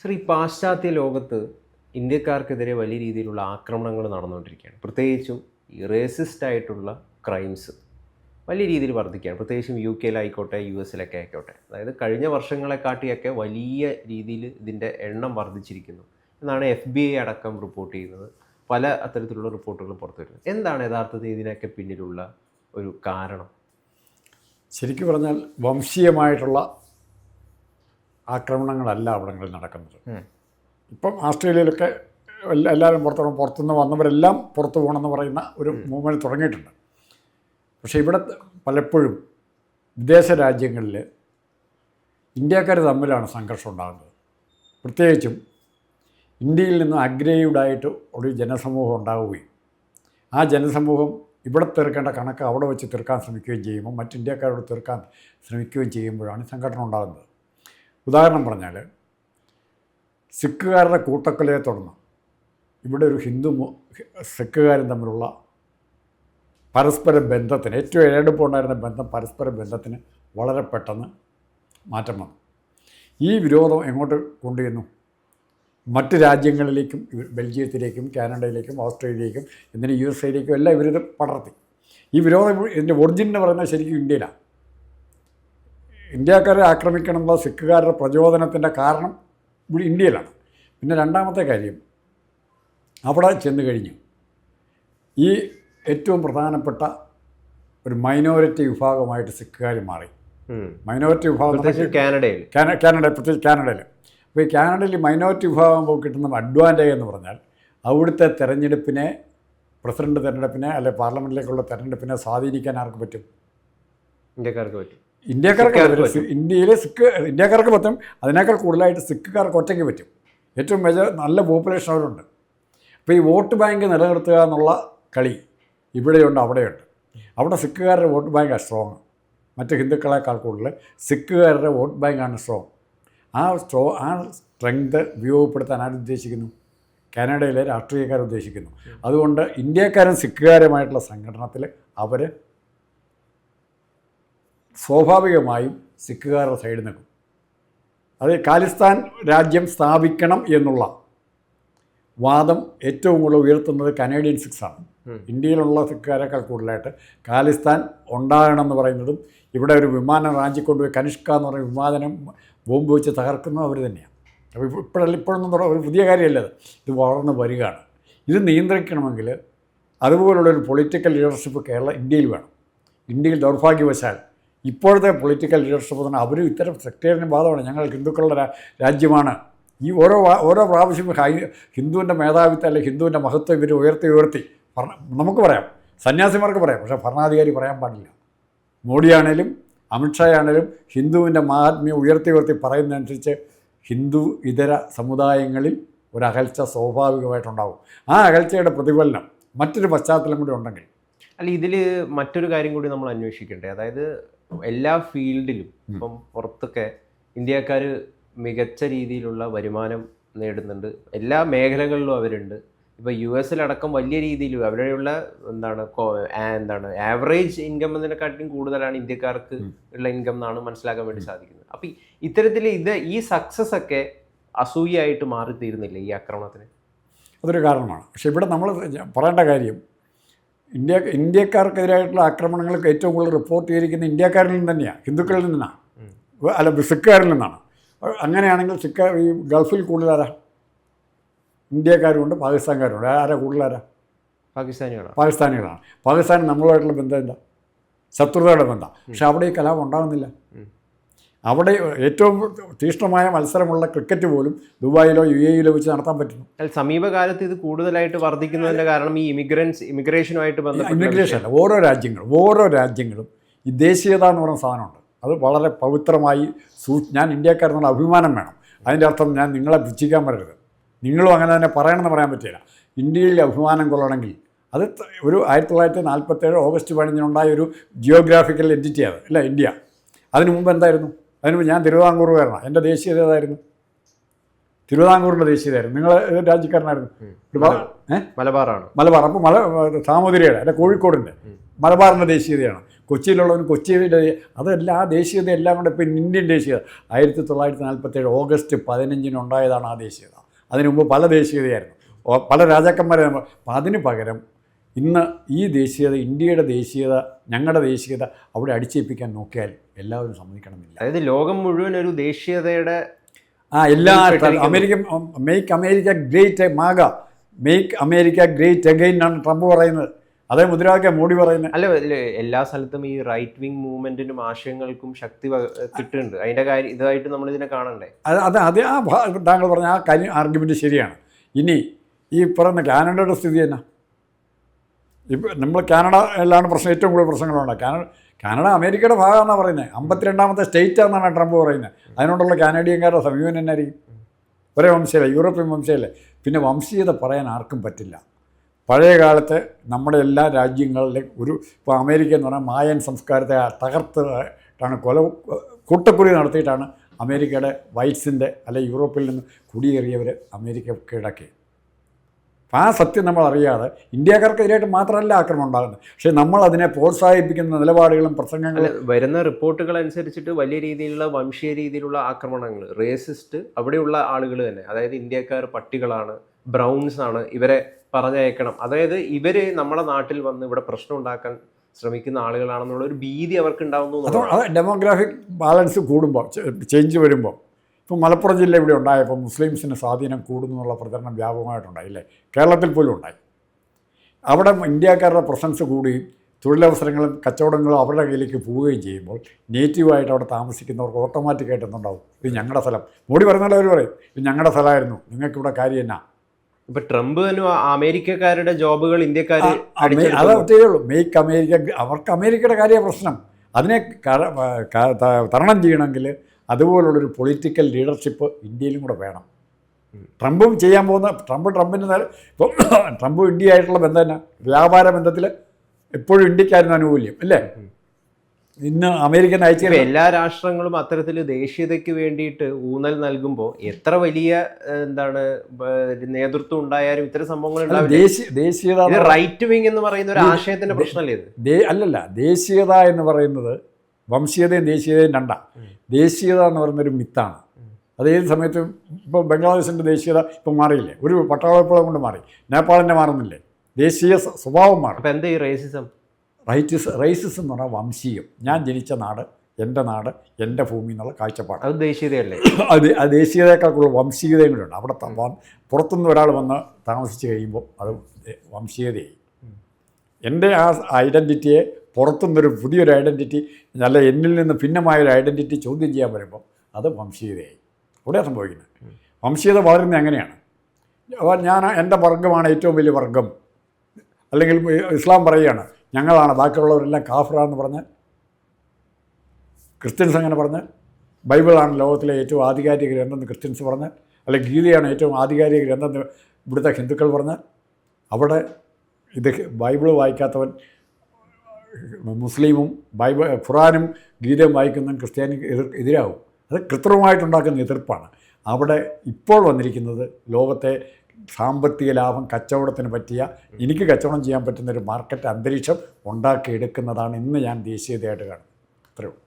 Sir ഈ പാശ്ചാത്യ ലോകത്ത് ഇന്ത്യക്കാർക്കെതിരെ വലിയ രീതിയിലുള്ള ആക്രമണങ്ങൾ നടന്നുകൊണ്ടിരിക്കുകയാണ്. പ്രത്യേകിച്ചും ഈ റേസിസ്റ്റ് ആയിട്ടുള്ള ക്രൈംസ് വലിയ രീതിയിൽ വർദ്ധിക്കുകയാണ്. പ്രത്യേകിച്ചും യു കെയിലായിക്കോട്ടെ യു എസിലൊക്കെ ആയിക്കോട്ടെ. അതായത് കഴിഞ്ഞ വർഷങ്ങളെക്കാട്ടിയൊക്കെ വലിയ രീതിയിൽ ഇതിന്റെ എണ്ണം വർദ്ധിച്ചിരിക്കുന്നു എന്നാണ് എഫ് ബി ഐ അടക്കം റിപ്പോർട്ട് ചെയ്യുന്നത്. പല അത്തരത്തിലുള്ള റിപ്പോർട്ടുകളും പുറത്തു വരുന്നത്. എന്താണ് യഥാർത്ഥത്തിൽ ഇതിനൊക്കെ പിന്നിലുള്ള ഒരു കാരണം? ശരിക്കും പറഞ്ഞാൽ വംശീയമായിട്ടുള്ള ആക്രമണങ്ങളല്ല അവിടങ്ങളിൽ നടക്കുന്നത്. ഇപ്പം ആസ്ട്രേലിയയിലൊക്കെ എല്ലാ- എല്ലാവരും പുറത്തു പുറത്തുനിന്ന് വന്നവരെല്ലാം പുറത്തു പോകണമെന്ന് പറയുന്ന ഒരു മൂവ്മെന്റ് തുടങ്ങിയിട്ടുണ്ട്. പക്ഷേ ഇവിടെ പലപ്പോഴും വിദേശ രാജ്യങ്ങളിൽ ഇന്ത്യക്കാർ തമ്മിലാണ് സംഘർഷം ഉണ്ടാകുന്നത്. പ്രത്യേകിച്ചും ഇന്ത്യയിൽ നിന്ന് അഗ്രേഡായിട്ട് ഒരു ജനസമൂഹം ഉണ്ടാവുകയും ആ ജനസമൂഹം ഇവിടെ തീർക്കേണ്ട കണക്ക് അവിടെ വെച്ച് തീർക്കാൻ ശ്രമിക്കുകയും ചെയ്യുമ്പോൾ മറ്റ് ഇന്ത്യക്കാരോട് തീർക്കാൻ ശ്രമിക്കുകയും ചെയ്യുമ്പോഴാണ് സംഘടന ഉണ്ടാകുന്നത്. ഉദാഹരണം പറഞ്ഞാൽ സിഖുകാരുടെ കൂട്ടക്കൊലയെ തുടർന്ന് ഇവിടെ ഒരു ഹിന്ദു സിഖുകാരും തമ്മിലുള്ള പരസ്പര ബന്ധത്തിന് ഏറ്റവും ഇഴടുപ്പുണ്ടായിരുന്ന ബന്ധം പരസ്പര ബന്ധത്തിന് വളരെ പെട്ടെന്ന് മാറ്റം വന്നു. ഈ വിരോധം എങ്ങോട്ട് കൊണ്ടുവന്നു മറ്റ് രാജ്യങ്ങളിലേക്കും ബെൽജിയത്തിലേക്കും കാനഡയിലേക്കും ഓസ്ട്രേലിയയിലേക്കും എന്തിന് യു എസ് എയിലേക്കും എല്ലാം ഇവരിത് പടർത്തി. ഈ വിരോധം ഇതിന്റെ ഒറിജിൻ എന്ന് പറയുന്നത് ശരിക്കും ഇന്ത്യയിലാണ്. ഇന്ത്യക്കാരെ ആക്രമിക്കണമെന്നുള്ള സിഖുകാരുടെ പ്രചോദനത്തിന്റെ കാരണം ഇവിടെ ഇന്ത്യയിലാണ്. പിന്നെ രണ്ടാമത്തെ കാര്യം അവിടെ ചെന്ന് കഴിഞ്ഞു ഈ ഏറ്റവും പ്രധാനപ്പെട്ട ഒരു മൈനോറിറ്റി വിഭാഗമായിട്ട് സിഖുകാർ മാറി. മൈനോറിറ്റി വിഭാഗം കാനഡയിൽ. കാന കാനഡ പ്രത്യേകിച്ച് കാനഡയിൽ. അപ്പോൾ ഈ കാനഡയിൽ മൈനോറിറ്റി വിഭാഗം കിട്ടുന്ന അഡ്വാന്റേജ് എന്ന് പറഞ്ഞാൽ അവിടുത്തെ തെരഞ്ഞെടുപ്പിനെ പ്രസിഡന്റ് തെരഞ്ഞെടുപ്പിനെ അല്ലെ പാർലമെന്റിലേക്കുള്ള തെരഞ്ഞെടുപ്പിനെ സ്വാധീനിക്കാൻ ആർക്ക് പറ്റും? ഇന്ത്യക്കാർക്ക് പറ്റും. ഇന്ത്യക്കാർക്ക്. ഇന്ത്യയിലെ സിക്ക് ഇന്ത്യക്കാർക്ക് പറ്റും അതിനേക്കാൾ കൂടുതലായിട്ട് സിക്കുകാർക്ക് ഒറ്റയ്ക്ക് പറ്റും. ഏറ്റവും മെജർ നല്ല പോപ്പുലേഷൻ അവരുണ്ട്. അപ്പോൾ ഈ വോട്ട് ബാങ്ക് നിലനിർത്തുക എന്നുള്ള കളി ഇവിടെയുണ്ട് അവിടെയുണ്ട്. അവിടെ സിക്കുകാരുടെ വോട്ട് ബാങ്കാണ് സ്ട്രോങ് മറ്റ് ഹിന്ദുക്കളെക്കാൾ കൂടുതൽ സിക്കുകാരുടെ വോട്ട് ബാങ്കാണ് സ്ട്രോങ് ആ സ്ട്രോ ആ സ്ട്രെങ്ത് ഉപയോഗപ്പെടുത്താൻ ആരുദ്ദേശിക്കുന്നു കാനഡയിലെ രാഷ്ട്രീയക്കാർ ഉദ്ദേശിക്കുന്നു. അതുകൊണ്ട് ഇന്ത്യക്കാരും സിക്കുകാരുമായിട്ടുള്ള സംഘടനത്തിൽ അവർ സ്വാഭാവികമായും സിഖുകാരുടെ സൈഡിൽ നിൽക്കും. അത് ഖാലിസ്ഥാൻ രാജ്യം സ്ഥാപിക്കണം എന്നുള്ള വാദം ഏറ്റവും കൂടുതൽ ഉയർത്തുന്നത് കനേഡിയൻ സിക്സാണ്. ഇന്ത്യയിലുള്ള സിഖുകാരേക്കാൾ കൂടുതലായിട്ട് ഖാലിസ്ഥാൻ ഉണ്ടാകണം എന്ന് പറയുന്നതും ഇവിടെ ഒരു വിമാനം റാഞ്ചിക്കൊണ്ടുപോയി കനിഷ്ക എന്ന് പറയുന്ന വിമാനം ബോംബ് വെച്ച് തകർക്കുന്നതും അവർ തന്നെയാണ്. അപ്പോൾ ഇപ്പോഴല്ല ഇപ്പോഴൊന്നും ഒരു പുതിയ കാര്യമല്ല ഇത് ഇത് വളർന്ന് വരികയാണ്. ഇത് നിയന്ത്രിക്കണമെങ്കിൽ അതുപോലുള്ളൊരു പൊളിറ്റിക്കൽ ലീഡർഷിപ്പ് കേരള ഇന്ത്യയിൽ വേണം. ഇന്ത്യയിൽ ദൗർഭാഗ്യവശാൽ ഇപ്പോഴത്തെ പൊളിറ്റിക്കൽ ലീഡർഷിപ്പ് തന്നെ അവരും ഇത്തരം സെക്ടേറിയൻ വാദമാണ് ഞങ്ങൾ ഹിന്ദുക്കളുടെ രാജ്യമാണ്. ഈ ഓരോ ഓരോ പ്രാവശ്യം ഹൈ ഹിന്ദുവിന്റെ മേധാവിത്വം അല്ലെങ്കിൽ ഹിന്ദുവിന്റെ മഹത്വം ഇവർ ഉയർത്തി ഉയർത്തി. ഭരണ നമുക്ക് പറയാം. സന്യാസിമാർക്ക് പറയാം. പക്ഷേ ഭരണാധികാരി പറയാൻ പാടില്ല. മോഡിയാണേലും അമിത്ഷായാണേലും ഹിന്ദുവിന്റെ മഹാത്മ്യം ഉയർത്തി ഉയർത്തി പറയുന്നതനുസരിച്ച് ഹിന്ദു ഇതര സമുദായങ്ങളിൽ ഒരു അകൽച്ച സ്വാഭാവികമായിട്ടുണ്ടാവും. ആ അകൽച്ചയുടെ പ്രതിഫലനം മറ്റൊരു പശ്ചാത്തലം കൂടി ഉണ്ടെങ്കിൽ. അല്ല ഇതിൽ മറ്റൊരു കാര്യം കൂടി നമ്മൾ അന്വേഷിക്കണ്ടേ? അതായത് എല്ലാ ഫീൽഡിലും ഇപ്പം പുറത്തൊക്കെ ഇന്ത്യക്കാർ മികച്ച രീതിയിലുള്ള വരുമാനം നേടുന്നുണ്ട്. എല്ലാ മേഖലകളിലും അവരുണ്ട്. ഇപ്പോൾ യു എസിലടക്കം വലിയ രീതിയിൽ അവിടെയുള്ള എന്താണ് എന്താണ് ആവറേജ് ഇൻകം എന്നതിനെക്കാട്ടിലും കൂടുതലാണ് ഇന്ത്യക്കാർക്ക് ഉള്ള ഇൻകം എന്നാണ് മനസ്സിലാക്കാൻ വേണ്ടി സാധിക്കുന്നത്. അപ്പം ഇത്തരത്തിൽ ഇത് ഈ സക്സസ് ഒക്കെ അസൂയായിട്ട് മാറിത്തീരുന്നില്ല ഈ ആക്രമണത്തിന്? അതൊരു കാരണമാണ്. പക്ഷേ ഇവിടെ നമ്മൾ പറയേണ്ട കാര്യം ഇന്ത്യ ഇന്ത്യക്കാർക്കെതിരായിട്ടുള്ള ആക്രമണങ്ങൾക്ക് ഏറ്റവും കൂടുതൽ റിപ്പോർട്ട് ചെയ്തിരിക്കുന്ന ഇന്ത്യക്കാരിൽ നിന്ന് തന്നെയാണ് ഹിന്ദുക്കളിൽ നിന്നാണ്. അല്ല സിഖുകാരിൽ നിന്നാണ്. അങ്ങനെയാണെങ്കിൽ സിഖ് ഈ ഗൾഫിൽ കൂടുതലാരാ? ഇന്ത്യക്കാരുമുണ്ട് പാകിസ്ഥാൻകാരുണ്ട്. ആരാ കൂടുതലാരാ? പാകിസ്ഥാനികളാണ്. പാകിസ്ഥാനികളാണ്. പാകിസ്ഥാൻ നമ്മളുമായിട്ടുള്ള ബന്ധം എന്താ? ശത്രുതയുടെ ബന്ധം. പക്ഷെ അവിടെ ഈ കലാപം ഉണ്ടാകുന്നില്ല. അവിടെ ഏറ്റവും തീഷ്ണമായ മത്സരമുള്ള ക്രിക്കറ്റ് പോലും ദുബായിലോ യു എയിലോ വെച്ച് നടത്താൻ പറ്റുന്നു. സമീപകാലത്ത് ഇത് കൂടുതലായിട്ട് വർദ്ധിക്കുന്നതിന്റെ കാരണം ഈ ഇമിഗ്രൻസ് ഇമിഗ്രേഷനുമായിട്ട് ബന്ധപ്പെട്ട ഇമിഗ്രേഷൻ ഓരോ രാജ്യങ്ങളും ഓരോ രാജ്യങ്ങളും ഈ ദേശീയത എന്ന് പറയുന്ന സാധനമുണ്ട്. അത് വളരെ പവിത്രമായി സൂ ഞാൻ ഇന്ത്യക്കാരെന്നുള്ള അഭിമാനം വേണം. അതിന്റെ അർത്ഥം ഞാൻ നിങ്ങളെ പുച്ഛിക്കാൻ പറയരുത് നിങ്ങളും അങ്ങനെ തന്നെ പറയണമെന്ന് പറയാൻ പറ്റില്ല. ഇന്ത്യയിൽ അഭിമാനം കൊള്ളണമെങ്കിൽ അത് ഒരു ആയിരത്തി തൊള്ളായിരത്തി നാൽപ്പത്തേഴ് ഓഗസ്റ്റ് പതിനഞ്ചിനുണ്ടായ ഒരു ജിയോഗ്രാഫിക്കൽ എന്റിറ്റി അത് അല്ല ഇന്ത്യ. അതിനു മുമ്പ് എന്തായിരുന്നു? അതിന് ഞാൻ തിരുവിതാംകൂറുകാരനാണ് എന്റെ ദേശീയത ഏതായിരുന്നു? തിരുവിതാംകൂറിന്റെ ദേശീയതയായിരുന്നു നിങ്ങൾ ഏത് രാജ്യക്കാരനായിരുന്നു? മലബാറാണ്? മലബാർ. അപ്പോൾ മല സാമൂതിരിയുടെ അല്ല കോഴിക്കോടിന്റെ. മലബാറിന്റെ ദേശീയതയാണ് കൊച്ചിയിലുള്ളവൻ കൊച്ചിയുടെ അതെല്ലാം ആ ദേശീയത എല്ലാം കൂടെ ഇപ്പം ഇന്ത്യൻ ദേശീയത ആയിരത്തി തൊള്ളായിരത്തി നാൽപ്പത്തേഴ് ഓഗസ്റ്റ് പതിനഞ്ചിന് ഉണ്ടായതാണ് ആ ദേശീയത അതിനു മുമ്പ് പല ദേശീയതയായിരുന്നു പല രാജാക്കന്മാരെ അപ്പം അതിന് പകരം ഇന്ന് ഈ ദേശീയത ഇന്ത്യയുടെ ദേശീയത ഞങ്ങളുടെ ദേശീയത അവിടെ അടിച്ചേൽപ്പിക്കാൻ നോക്കിയാൽ എല്ലാവരും സമ്മതിക്കണമെന്നില്ല. അതായത് ലോകം മുഴുവൻ ഒരു ദേശീയതയുടെ ആ എല്ലാ America make America great MAGA make America great again എന്നാണ് ട്രംപ് പറയുന്നത്. അതേ മുദ്രാവാക്യം മോഡി പറയുന്നത്. അല്ല എല്ലാ സ്ഥലത്തും ഈ റൈറ്റ് വിങ് മൂവ്മെന്റിനും ആശയങ്ങൾക്കും ശക്തി കിട്ടുന്നുണ്ട്. അതിന്റെ കാര്യം ഇതായിട്ട് നമ്മൾ ഇതിനെ കാണണ്ടേ? അത് അത് അത് ആ താങ്കൾ പറഞ്ഞ ആ കാര്യം ആർഗ്യുമെന്റ് ശരിയാണ്. ഇനി ഈ പറയുന്ന കാനഡയുടെ സ്ഥിതി എന്നാ? ഇപ്പം നമ്മൾ കാനഡ എല്ലാണ് പ്രശ്നം ഏറ്റവും കൂടുതൽ പ്രശ്നങ്ങളുണ്ട്. കാനഡ കാനഡ അമേരിക്കയുടെ ഭാഗമാണെന്നാണ് പറയുന്നത് അമ്പത്തിരണ്ടാമത്തെ സ്റ്റേറ്റ് ആണെന്നാണ് ട്രംപ് പറയുന്നത് അതിനോടുള്ള കാനഡിയൻകാരുടെ സമീപനം എന്നായിരിക്കും ഒരേ വംശീയല്ല യൂറോപ്യൻ വംശീയല്ലേ. പിന്നെ വംശീയത പറയാൻ ആർക്കും പറ്റില്ല. പഴയ കാലത്ത് നമ്മുടെ എല്ലാ രാജ്യങ്ങളിലെ ഒരു ഇപ്പോൾ അമേരിക്ക എന്ന് പറഞ്ഞാൽ മായൻ സംസ്കാരത്തെ തകർത്തിട്ടാണ് കൊല കൂട്ടക്കുറി നടത്തിയിട്ടാണ് അമേരിക്കയുടെ വൈറ്റ്സിന്റെ അല്ലെ യൂറോപ്പിൽ നിന്ന് കുടിയേറിയവർ അമേരിക്ക കീഴടക്കി ആ സത്യം നമ്മൾ അറിയാതെ ഇന്ത്യക്കാർക്കെതിരായിട്ട് മാത്രമല്ല ആക്രമണം ഉണ്ടാകുന്നത്. പക്ഷേ നമ്മൾ അതിനെ പ്രോത്സാഹിപ്പിക്കുന്ന നിലപാടുകളും പ്രസംഗങ്ങളും വരുന്ന റിപ്പോർട്ടുകൾ അനുസരിച്ചിട്ട് വലിയ രീതിയിലുള്ള വംശീയ രീതിയിലുള്ള ആക്രമണങ്ങൾ റേസിസ്റ്റ് അവിടെയുള്ള ആളുകൾ തന്നെ അതായത് ഇന്ത്യക്കാർ പട്ടികളാണ് ബ്രൗൺസ് ആണ് ഇവരെ പറഞ്ഞയക്കണം. അതായത് ഇവർ നമ്മുടെ നാട്ടിൽ വന്ന് ഇവിടെ പ്രശ്നം ഉണ്ടാക്കാൻ ശ്രമിക്കുന്ന ആളുകളാണെന്നുള്ള ഒരു ഭീതി അവർക്ക് ഉണ്ടാവുന്നു ഡെമോഗ്രാഫിക് ബാലൻസ് കൂടുമ്പോൾ ചേഞ്ച് വരുമ്പോൾ ഇപ്പോൾ മലപ്പുറം ജില്ല ഇവിടെ ഉണ്ടായപ്പോൾ മുസ്ലിംസിന് സ്വാധീനം കൂടുന്നു എന്നുള്ള പ്രചരണം വ്യാപകമായിട്ടുണ്ടായി അല്ലേ? കേരളത്തിൽ പോലും ഉണ്ടായി. അവിടെ ഇന്ത്യക്കാരുടെ പ്രസൻസ് കൂടി തൊഴിലവസരങ്ങളും കച്ചവടങ്ങളും അവരുടെ കയ്യിലേക്ക് പോവുകയും ചെയ്യുമ്പോൾ നേറ്റീവായിട്ട് അവിടെ താമസിക്കുന്നവർക്ക് ഓട്ടോമാറ്റിക്കായിട്ട് എന്തുണ്ടാവും? ഇത് ഞങ്ങളുടെ സ്ഥലം. മോഡി പറയുന്നത് അവർ പറയും ഇത് ഞങ്ങളുടെ സ്ഥലമായിരുന്നു നിങ്ങൾക്കിവിടെ കാര്യം എന്നാ? ഇപ്പൊ ട്രംപ് തന്നെ അമേരിക്കക്കാരുടെ ജോബുകൾ ഇന്ത്യക്കാർ അത് ഒറ്റയേ ഉള്ളൂ. മേക്ക് അമേരിക്ക അവർക്ക് അമേരിക്കയുടെ കാര്യ പ്രശ്നം. അതിനെ തരണം ചെയ്യണമെങ്കിൽ അതുപോലുള്ളൊരു പൊളിറ്റിക്കൽ ലീഡർഷിപ്പ് ഇന്ത്യയിലും കൂടെ വേണം. ട്രംപും ചെയ്യാൻ പോകുന്ന ട്രംപ് ട്രംപിന്റെ നേരെ ഇപ്പം ട്രംപും ഇന്ത്യയായിട്ടുള്ള ബന്ധം തന്നെ വ്യാപാര ബന്ധത്തിൽ എപ്പോഴും ഇന്ത്യക്കായിരുന്നു ആനുകൂല്യം അല്ലേ? ഇന്ന് അമേരിക്കൻ അയച്ചു എല്ലാ രാഷ്ട്രങ്ങളും അത്തരത്തിൽ ദേശീയതയ്ക്ക് വേണ്ടിയിട്ട് ഊന്നൽ നൽകുമ്പോൾ എത്ര വലിയ എന്താണ് നേതൃത്വം ഉണ്ടായാലും ഇത്തരം സംഭവങ്ങൾ ദേശീയത റൈറ്റ് വിങ് എന്ന് പറയുന്ന ഒരു ആശയത്തിന്റെ പ്രശ്നമല്ലേ ഇത്? അല്ലല്ല ദേശീയത എന്ന് പറയുന്നത് വംശീയതയും ദേശീയതയും രണ്ടാണ് ദേശീയത എന്ന് പറയുന്നൊരു മിത്താണ്. അത് ഏത് സമയത്തും ഇപ്പോൾ ബംഗ്ലാദേശിന്റെ ദേശീയത ഇപ്പം മാറിയില്ലേ? ഒരു പട്ടാളപ്പുഴ കൊണ്ട് മാറി. നേപ്പാളിന്റെ മാറുന്നില്ലേ? ദേശീയ സ്വ- സ്വഭാവം മാറും. അപ്പോൾ എന്താ ഈ റേസിസം റൈറ്റിസ് റൈസിസം എന്ന് പറഞ്ഞാൽ വംശീയം. ഞാൻ ജനിച്ച നാട് എന്റെ നാട് എന്റെ ഭൂമി എന്നുള്ള കാഴ്ചപ്പാട്. അത് ദേശീയതയല്ലേ? അത് ആ ദേശീയതയേക്കാൾ കൂടുതൽ വംശീയതയും കൂടെ ഉണ്ട്. അവിടെ പുറത്തുനിന്ന് ഒരാൾ വന്ന് താമസിച്ച് കഴിയുമ്പോൾ അത് വംശീയതയായി. എന്റെ ആ ഐഡന്റിറ്റിയെ പുറത്തുനിന്നൊരു പുതിയൊരു ഐഡന്റിറ്റി നല്ല എന്നിൽ നിന്ന് ഭിന്നമായൊരു ഐഡന്റിറ്റി ചോദ്യം ചെയ്യാൻ വരുമ്പോൾ അത് വംശീയതയായി. അവിടെ സംഭവിക്കുന്നത്. വംശീയത വളരുന്നത് എങ്ങനെയാണ്? അപ്പോൾ ഞാൻ എന്റെ വർഗമാണ് ഏറ്റവും വലിയ വർഗം അല്ലെങ്കിൽ ഇസ്ലാം പറയുകയാണ് ഞങ്ങളാണ് ബാക്കിയുള്ളവരെല്ലാം കാഫറാന്ന് പറഞ്ഞ് ക്രിസ്ത്യൻസ് അങ്ങനെ പറഞ്ഞ് ബൈബിളാണ് ലോകത്തിലെ ഏറ്റവും ആധികാരിക ഗ്രന്ഥം ക്രിസ്ത്യൻസ് പറഞ്ഞ് അല്ലെങ്കിൽ ഗീതയാണ് ഏറ്റവും ആധികാരിക ഗ്രന്ഥം എന്ന് ഇവിടുത്തെ ഹിന്ദുക്കൾ പറഞ്ഞ് അവിടെ ഇത് ബൈബിൾ വായിക്കാത്തവൻ മുസ്ലിമും ബൈബിൾ ഖുറാനും ഗീതയും വായിക്കുന്നതും ക്രിസ്ത്യാനി എതിർ എതിരാകും അത് കൃത്രിമമായിട്ടുണ്ടാക്കുന്ന എതിർപ്പാണ്. അവിടെ ഇപ്പോൾ വന്നിരിക്കുന്നത് ലോകത്തെ സാമ്പത്തിക ലാഭം കച്ചവടത്തിന് പറ്റിയ എനിക്ക് കച്ചവടം ചെയ്യാൻ പറ്റുന്ന ഒരു മാർക്കറ്റ് അന്തരീക്ഷം ഉണ്ടാക്കിയെടുക്കുന്നതാണ് ഇന്ന് ഞാൻ ദേശീയതയായിട്ട് കാണുന്നത്. അത്രയേ ഉള്ളൂ.